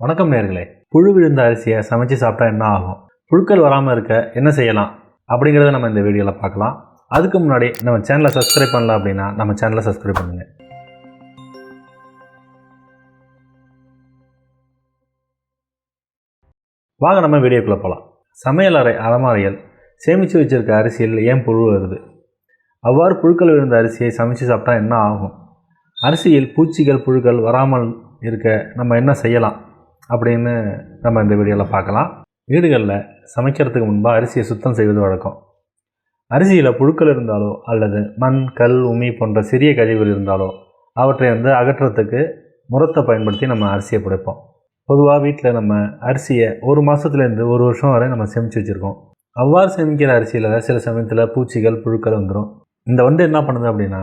வணக்கம் நேர்களே. புழு விழுந்த அரிசியை சமைச்சு சாப்பிட்டா என்ன ஆகும்? புழுக்கள் வராமல் இருக்க என்ன செய்யலாம்? அப்படிங்கிறத நம்ம இந்த வீடியோவில் பார்க்கலாம். அதுக்கு முன்னாடி நம்ம சேனலை சப்ஸ்கிரைப் பண்ணல அப்படின்னா நம்ம சேனலை சப்ஸ்கிரைப் பண்ணுங்கள் வாங்க நம்ம வீடியோக்குள்ளே போகலாம் சமையலறை அலமாரியில் சேமித்து வச்சிருக்க அரிசியில் ஏன் புழு வருது? அவ்வாறு புழுக்கள் விழுந்த அரிசியை சமைச்சு சாப்பிட்டா என்ன ஆகும்? அரிசியில் பூச்சிகள் புழுக்கள் வராமல் இருக்க நம்ம என்ன செய்யலாம்? அப்படின்னு நம்ம இந்த வீடியோவில் பார்க்கலாம். வீடுகளில் சமைக்கிறதுக்கு முன்பாக அரிசியை சுத்தம் செய்வது வழக்கம். அரிசியில் புழுக்கள் இருந்தாலோ அல்லது மண் கல் உமி போன்ற சிறிய கழிவுகள் இருந்தாலோ அவற்றை வந்து அகற்றுறதுக்கு முரத்தை பயன்படுத்தி நம்ம அரிசியை புடைப்போம். பொதுவாக வீட்டில் நம்ம அரிசியை ஒரு மாதத்துலேருந்து ஒரு வருஷம் வரை நம்ம சேமித்து வச்சுருக்கோம். அவ்வாறு சேமிக்கிற அரிசியில் சில சமயத்தில் பூச்சிகள் புழுக்கள் வந்துடும் இந்த வண்டு என்ன பண்ணுது அப்படின்னா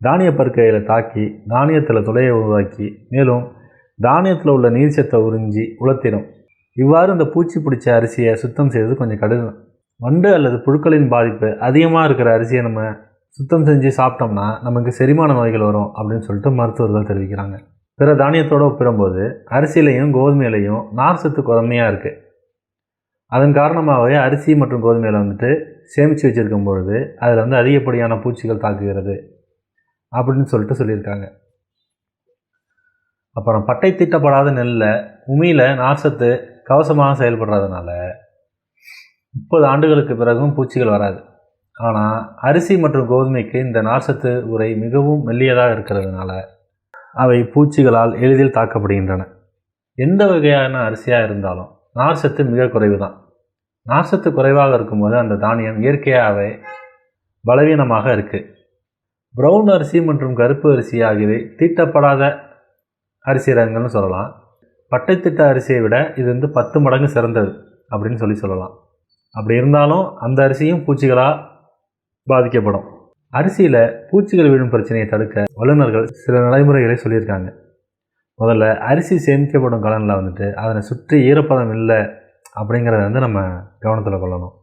தானிய பருக்கையில் தாக்கி தானியத்தில் துளையை உருவாக்கி மேலும் தானியத்தில் உள்ள நீர்ச்சத்தை உறிஞ்சி உலர்த்திடும். இவ்வாறு இந்த பூச்சி பிடிச்ச அரிசியை சுத்தம் செய்வது கொஞ்சம் கடினம். வண்டு அல்லது புழுக்களின் பாதிப்பு அதிகமாக இருக்கிற அரிசியை நம்ம சுத்தம் செஞ்சு சாப்பிட்டோம்னா நமக்கு செரிமான நோய்கள் வரும் அப்படின்னு சொல்லிட்டு மருத்துவர்கள் தெரிவிக்கிறாங்க. பிற தானியத்தோடு ஒப்பிடும்போது அரிசியிலையும் கோதுமையிலையும் நார் சத்து குறைமையாக இருக்குது அதன் காரணமாகவே அரிசி மற்றும் கோதுமையில் வந்துட்டு சேமித்து வச்சுருக்கும் பொழுது அதில் வந்து அதிகப்படியான பூச்சிகள் தாக்குகிறது அப்படின்னு சொல்லிட்டு சொல்லியிருக்காங்க. அப்புறம் பட்டை தீட்டப்படாத நெல்லில் உமியில் நார்சத்து கவசமாக செயல்படுறதுனால முப்பது ஆண்டுகளுக்கு பிறகும் பூச்சிகள் வராது. ஆனால் அரிசி மற்றும் கோதுமைக்கு இந்த நார்சத்து உரை மிகவும் மெல்லியதாக இருக்கிறதுனால அவை பூச்சிகளால் எளிதில் தாக்கப்படுகின்றன. எந்த வகையான அரிசியாக இருந்தாலும் நார்சத்து மிக குறைவு தான் நார்சத்து குறைவாக இருக்கும்போது அந்த தானியம் இயற்கையாகவே பலவீனமாக இருக்குது ப்ரௌன் அரிசி மற்றும் கருப்பு அரிசி ஆகியவை தீட்டப்படாத அரிசி ரகங்கள்னு சொல்லலாம். பட்டைத்திட்ட அரிசியை விட இது வந்து பத்து மடங்கு சிறந்தது அப்படின்னு சொல்லி சொல்லலாம். அப்படி இருந்தாலும் அந்த அரிசியும் பூச்சிகளாக பாதிக்கப்படும். அரிசியில் பூச்சிகள் விழும் பிரச்சனையை தடுக்க வல்லுநர்கள் சில நடைமுறைகளை சொல்லியிருக்காங்க. முதல்ல அரிசி சேமிக்கப்படும் கலனில் வந்துட்டு அதனை சுற்றி ஈரப்பதம் இல்லை அப்படிங்கிறத வந்து நம்ம கவனத்தில் கொள்ளணும்.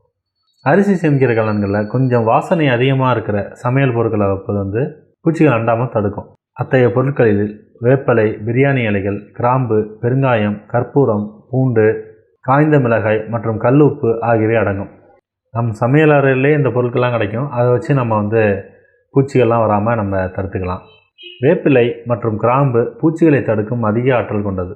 அரிசி சேமிக்கிற கலன்களில் கொஞ்சம் வாசனை அதிகமாக இருக்கிற சமையல் பொருட்களை வைப்பது வந்து பூச்சிகள் அண்டாமல் தடுக்கும். அத்தகைய பொருட்களில் வேப்பலை பிரியாணி இலைகள் கிராம்பு பெருங்காயம் கற்பூரம் பூண்டு காய்ந்த மிளகாய் மற்றும் கல் உப்பு ஆகியவை அடங்கும். நம் சமையலறையிலே இந்த பொருட்கள்லாம் கிடைக்கும். அதை வச்சு நம்ம வந்து பூச்சிகள்லாம் வராமல் நம்ம தடுத்துக்கலாம். வேப்பிலை மற்றும் கிராம்பு பூச்சிகளை தடுக்கும் அதிக ஆற்றல் கொண்டது.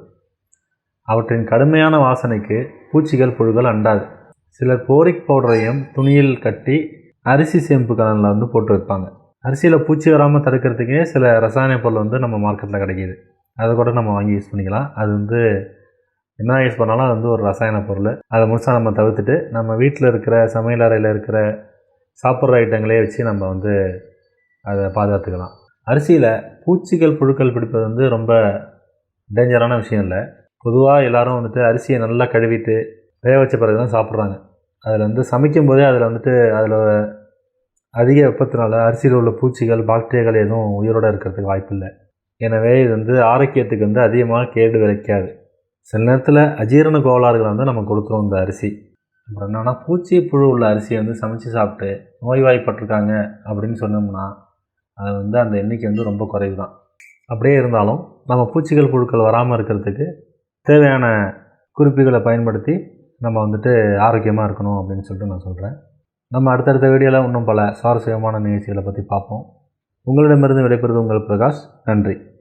அவற்றின் கடுமையான வாசனைக்கு பூச்சிகள் புழுகள் அண்டாது. சிலர் போரிக் பவுடரையும் துணியில் கட்டி அரிசி சேம்பு கலனில் வந்து போட்டு வைப்பாங்க. அரிசியில் பூச்சி வராமல் தடுக்கிறதுக்கே சில ரசாயன பொருள் வந்து நம்ம மார்க்கெட்டில் கிடைக்கிது. அதை கூட நம்ம வாங்கி யூஸ் பண்ணிக்கலாம். அது வந்து என்ன யூஸ் பண்ணாலும் அது வந்து ஒரு ரசாயன பொருள். அதை முழுசாக நம்ம தவிர்த்துட்டு நம்ம வீட்டில் இருக்கிற சமையல் அறையில் இருக்கிற சாப்பிட்ற ஐட்டங்களே வச்சு நம்ம வந்து அதை பாதுகாத்துக்கலாம். அரிசியில் பூச்சிகள் புழுக்கள் பிடிப்பது வந்து ரொம்ப டேஞ்சரான விஷயம் இல்லை. பொதுவாக எல்லோரும் வந்துட்டு அரிசியை நல்லா கழுவிட்டு வேக வச்ச பிறகு தான் சாப்பிட்றாங்க. அதில் வந்து சமைக்கும் போதே அதில் வந்துட்டு அதில் அதிக வெப்பத்தினால அரிசியில் உள்ள பூச்சிகள் பாக்டீரியாக்கள் எதுவும் உயிரோடு இருக்கிறதுக்கு வாய்ப்பில்லை. எனவே இது வந்து ஆரோக்கியத்துக்கு வந்து அதிகமாக கேடு விளைக்காது சில நேரத்தில் அஜீரண கோளாறுகளை வந்து நம்ம கொடுத்துருவோம் இந்த அரிசி. அப்புறம் என்னென்னா பூச்சி புழு உள்ள அரிசியை வந்து சமைச்சு சாப்பிட்டு நோய்வாய்ப்பட்டிருக்காங்க அப்படின்னு சொன்னோம்னா அது வந்து அந்த எண்ணிக்கை வந்து ரொம்ப குறைவு தான் அப்படியே இருந்தாலும் நம்ம பூச்சிகள் புழுக்கள் வராமல் இருக்கிறதுக்கு தேவையான குறிப்புகளை பயன்படுத்தி நம்ம வந்துட்டு ஆரோக்கியமாக இருக்கணும் அப்படின்னு சொல்லிட்டு நான் சொல்கிறேன் நம்ம அடுத்தடுத்த வீடியோவில் இன்னும் பல சுவாரஸ்யமான நிகழ்ச்சிகளை பற்றி பார்ப்போம். உங்களிடமிருந்து விடைபெறுவது உங்கள் பிரகாஷ். நன்றி.